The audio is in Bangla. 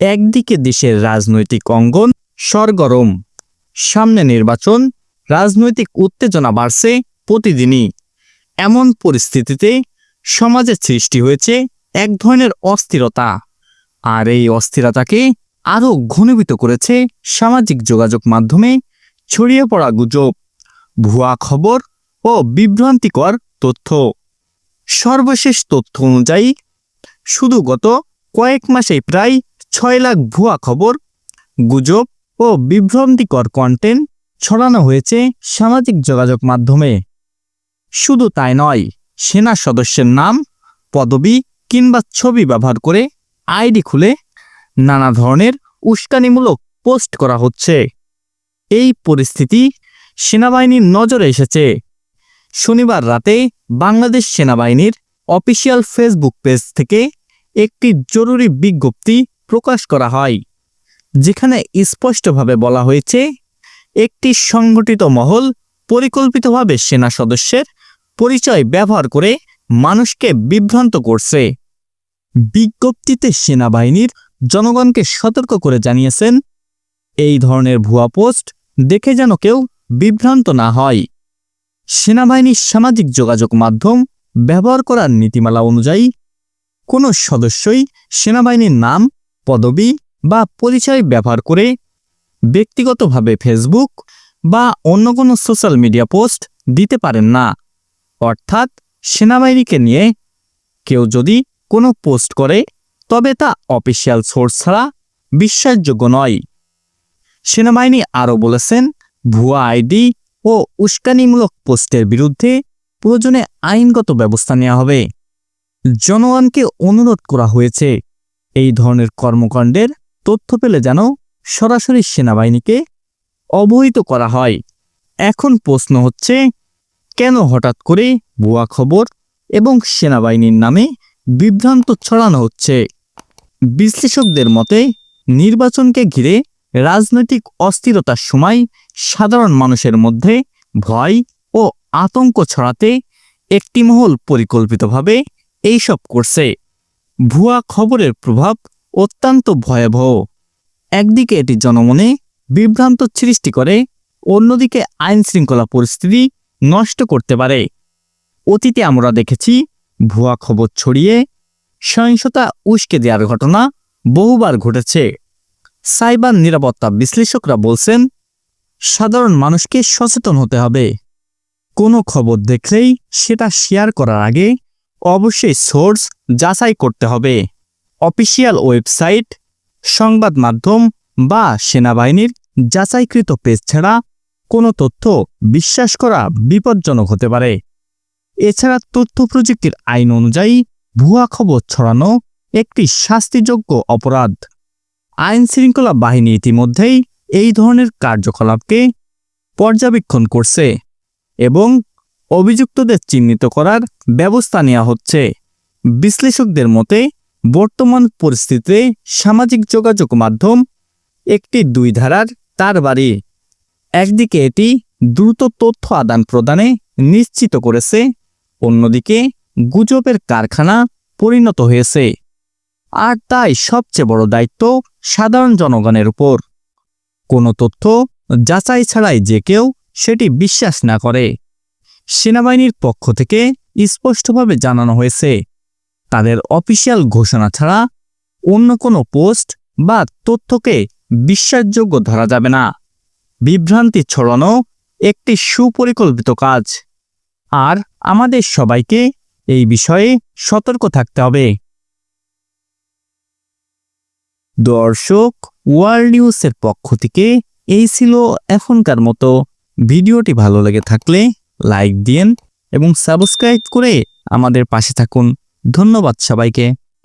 একদিকে দেশের রাজনৈতিক অঙ্গন সরগরম। সামনে নির্বাচন, রাজনৈতিক উত্তেজনা বাড়ছে প্রতিদিনই। এমন পরিস্থিতিতে সমাজে সৃষ্টি হয়েছে এক ধরনের অস্থিরতা। আর এই অস্থিরতাকে আরও ঘনীভূত করেছে সামাজিক যোগাযোগ মাধ্যমে ছড়িয়ে পড়া গুজব, ভুয়া খবর ও বিভ্রান্তিকর তথ্য। সর্বশেষ তথ্য অনুযায়ী, শুধু গত কয়েক মাসেই প্রায় ছয় লাখ ভুয়া খবর, গুজব ও বিভ্রান্তিকর কন্টেন্ট ছড়ানো হয়েছে সামাজিক যোগাযোগ মাধ্যমে। শুধু তাই নয়, সেনা সদস্যের নাম, পদবি কিংবা ছবি ব্যবহার করে আইডি খুলে নানা ধরনের উস্কানিমূলক পোস্ট করা হচ্ছে। এই পরিস্থিতি সেনাবাহিনীর নজরে এসেছে। শনিবার রাতে বাংলাদেশ সেনাবাহিনীর অফিসিয়াল ফেসবুক পেজ থেকে একটি জরুরি বিজ্ঞপ্তি প্রকাশ করা হয়, যেখানে স্পষ্টভাবে বলা হয়েছে, একটি সংগঠিত মহল পরিকল্পিতভাবে সেনা সদস্যের পরিচয় ব্যবহার করে মানুষকে বিভ্রান্ত করছে। বিজ্ঞপ্তিতে সেনাবাহিনীর জনগণকে সতর্ক করে জানিয়েছেন, এই ধরনের ভুয়া পোস্ট দেখে যেন কেউ বিভ্রান্ত না হয়। সেনাবাহিনীর সামাজিক যোগাযোগ মাধ্যম ব্যবহার করার নীতিমালা অনুযায়ী কোনো সদস্যই সেনাবাহিনীর নাম পদবি বা পরিচয় ব্যবহার করে ব্যক্তিগতভাবে ফেসবুক বা অন্য কোনো সোশ্যাল মিডিয়া পোস্ট দিতে পারেন না। অর্থাৎ সেনাবাহিনীকে নিয়ে কেউ যদি কোনো পোস্ট করে, তবে তা অফিসিয়াল সোর্স ছাড়া বিশ্বাসযোগ্য নয়। সেনাবাহিনী আরও বলেছেন, ভুয়া আইডি ও উস্কানিমূলক পোস্টের বিরুদ্ধে প্রয়োজনে আইনগত ব্যবস্থা নেওয়া হবে। জনগণকে অনুরোধ করা হয়েছে এই ধরনের কর্মকাণ্ডের তথ্য পেলে যেন সরাসরি সেনাবাহিনীকে অবহিত করা হয়। এখন প্রশ্ন হচ্ছে, কেন হঠাৎ করে ভুয়া খবর এবং সেনাবাহিনীর নামে বিভ্রান্ত ছড়ানো হচ্ছে? বিশ্লেষকদের মতে, নির্বাচনকে ঘিরে রাজনৈতিক অস্থিরতার সময় সাধারণ মানুষের মধ্যে ভয় ও আতঙ্ক ছড়াতে একটি মহল পরিকল্পিতভাবে এইসব করছে। ভুয়া খবরের প্রভাব অত্যন্ত ভয়াবহ। একদিকে এটি জনমনে বিভ্রান্ত সৃষ্টি করে, অন্যদিকে আইন শৃঙ্খলা পরিস্থিতি নষ্ট করতে পারে। অতীতে আমরা দেখেছি, ভুয়া খবর ছড়িয়ে সহিংসতা উস্কে দেওয়ার ঘটনা বহুবার ঘটেছে। সাইবার নিরাপত্তা বিশ্লেষকরা বলছেন, সাধারণ মানুষকে সচেতন হতে হবে। কোনো খবর দেখলেই সেটা শেয়ার করার আগে অবশ্যই সোর্স যাচাই করতে হবে। অফিসিয়াল ওয়েবসাইট, সংবাদ মাধ্যম বা সেনাবাহিনীর যাচাইকৃত পেজ ছাড়া কোনো তথ্য বিশ্বাস করা বিপজ্জনক হতে পারে। এছাড়া তথ্য প্রযুক্তির আইন অনুযায়ী ভুয়া খবর ছড়ানো একটি শাস্তিযোগ্য অপরাধ। আইন শৃঙ্খলা বাহিনী ইতিমধ্যেই এই ধরনের কার্যকলাপকে পর্যবেক্ষণ করছে এবং অভিযুক্তদের চিহ্নিত করার ব্যবস্থা নেওয়া হচ্ছে। বিশ্লেষকদের মতে, বর্তমান পরিস্থিতিতে সামাজিক যোগাযোগ মাধ্যম একটি দুই ধারার তার বাড়ি। একদিকে এটি দ্রুত তথ্য আদান প্রদানে নিশ্চিত করেছে, অন্যদিকে গুজবের কারখানা পরিণত হয়েছে। আর তাই সবচেয়ে বড় দায়িত্ব সাধারণ জনগণের উপর। কোনো তথ্য যাচাই ছাড়াই যে কেউ সেটি বিশ্বাস না করে। সেনাবাহিনীর পক্ষ থেকে স্পষ্টভাবে জানানো হয়েছে, তাদের অফিসিয়াল ঘোষণা ছাড়া অন্য কোনো পোস্ট বা তথ্যকে বিশ্বাসযোগ্য ধরা যাবে না। বিভ্রান্তি ছড়ানো একটি সুপরিকল্পিত কাজ। আর আমাদের সবাইকে এই বিষয়ে সতর্ক থাকতে হবে। দর্শক, ওয়ার্ল্ড নিউজের পক্ষ থেকে এই ছিল এখনকার মতো। ভিডিওটি ভালো লেগে থাকলে লাইক দিন এবং সাবস্ক্রাইব করে আমাদের পাশে থাকুন। ধন্যবাদ সবাইকে।